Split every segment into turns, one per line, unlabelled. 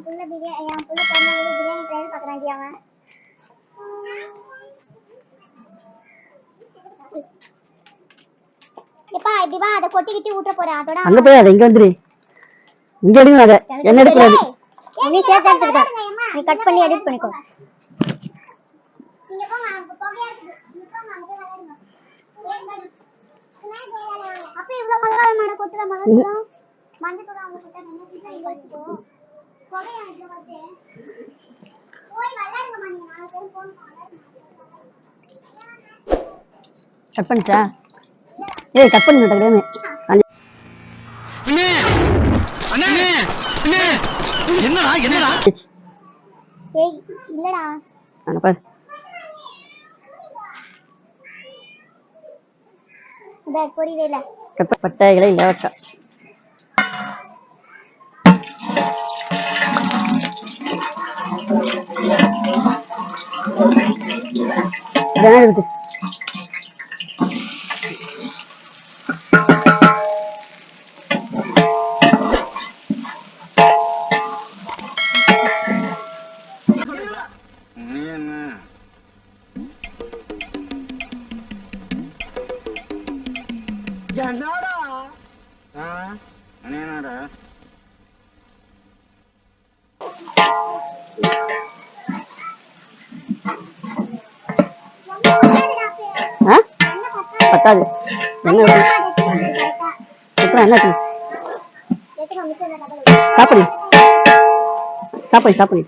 என் புள்ள பிரியாணி என் புள்ள பிறந்தவங்க பிரியாணி ட்ரையல் பார்க்குறான் அவன். எப்பா இப்படி வா அதை கொட்டி கிட்டி ஊட்ட போறேன். அதோட
அங்க போய் அதை இங்க வந்துரு. இங்க எடுங்க அதை. என்ன எடுக்கூடாது
நீ சேர்த்து எடுத்துக்கிட்ட. நீ கட் பண்ணி எடிட் பண்ணிக்கோ. இங்க போங்க அங்க புகையா இருக்குது. இங்க போங்க அங்க போய் விளையாடுங்க. அப்ப இவ்வளவு மங்காள மாட கொட்டுற மகன். மஞ்சள் தூள் அவங்க கிட்ட என்ன
கட் பண்ணிச்சா ஏய் கட் பண்ணி டக்குனு
அண்ணே. அண்ணே! அண்ணே! என்னடா என்னடா?
ஏய் இல்லடா.
பாரு.
இந்த
இலை இதெல்லாம் இருக்கு
என்னடா என்னடா?
பத்தாது என்ன அப்புறம் என்ன? சாப்பிடு. சாப்பிடு சாப்பிடு.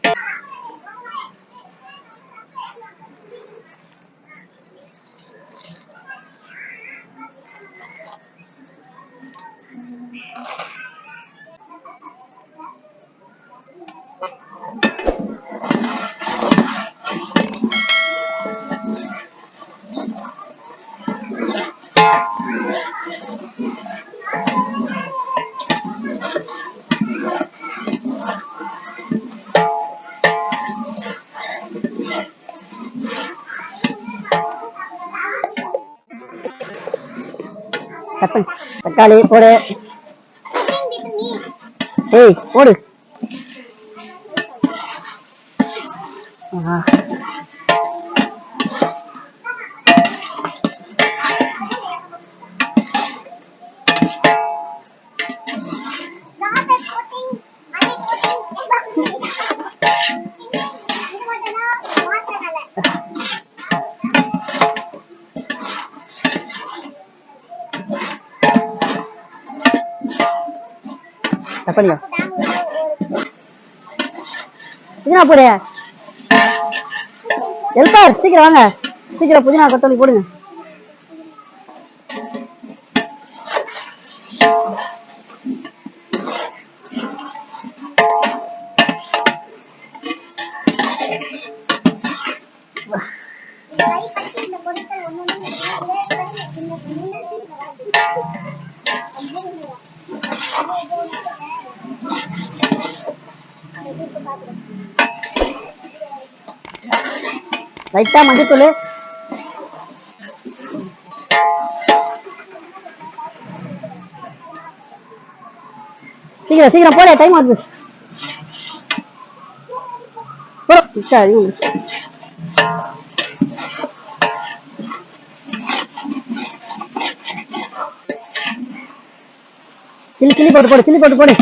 தக்காளி போடு ஏய் போடு ஆஹா. கட் பண்ணியா புதினா போடு எல்பார் சீக்கிரம் வாங்க சீக்கிரம் புதினா கொத்தமல்லி போடுங்க லைட்டா மஞ்சத்தூள் சீக்கிரம் சீக்கிரம் போட டைம் ஆகுது போடு சரி சில்லி சில்லி போட்டு போடு சில்லி போட்டு போடு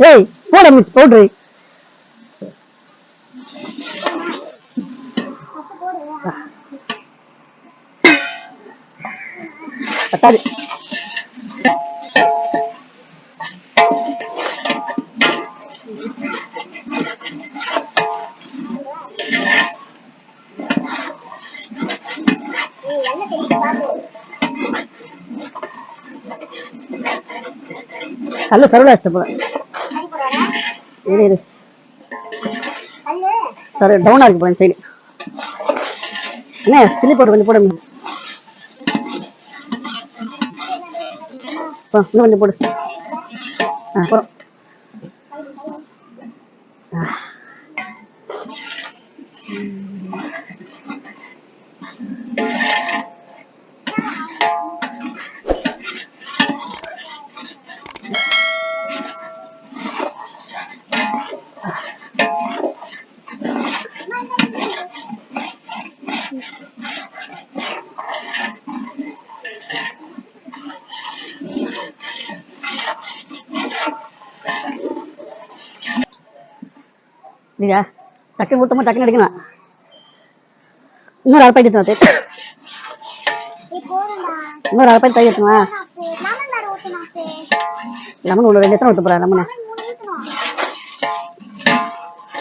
ஏய் போட மிஸ் போடுறி. பத்தாது கல்லு சரவலா வச்சுட்டு போறேன் இரு இரு. சரி டவுனாக இருக்கு போறேன் சைடு என்ன சில்லி போட்டு கொஞ்சம் போட போ, இன்னும் கொஞ்சம் போடு. ஆ அப்புறம் சரியா டக்குன்னு ஊற்றமா டக்குன்னு எடுக்கணும் இன்னொரு அரை பாக்கெட் எடுத்து இன்னொரு அரை பாக்கெட் தயிர் எடுத்துமா
லெமன்
ரெண்டு எத்தனை ஊற்ற போகிறேன் லெமனை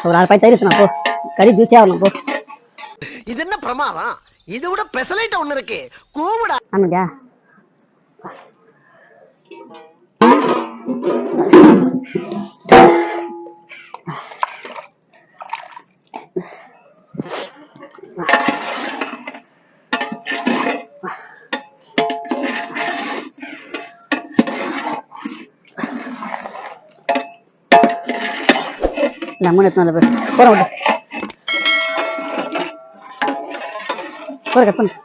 ஒரு அரை பாக்கெட் தயிர் எடுத்துனா போ. கறி ஜூஸியாக ஆகணும் போ.
இது என்ன பிரமாதம்? இது விட பெசலைட் ஒண்ணு இருக்கு. கூவுடா.
ஆமாடியா லெமன் எடுத்து நல்ல பேர் போகிறேன் விட்டு போகிற கட் பண்ணு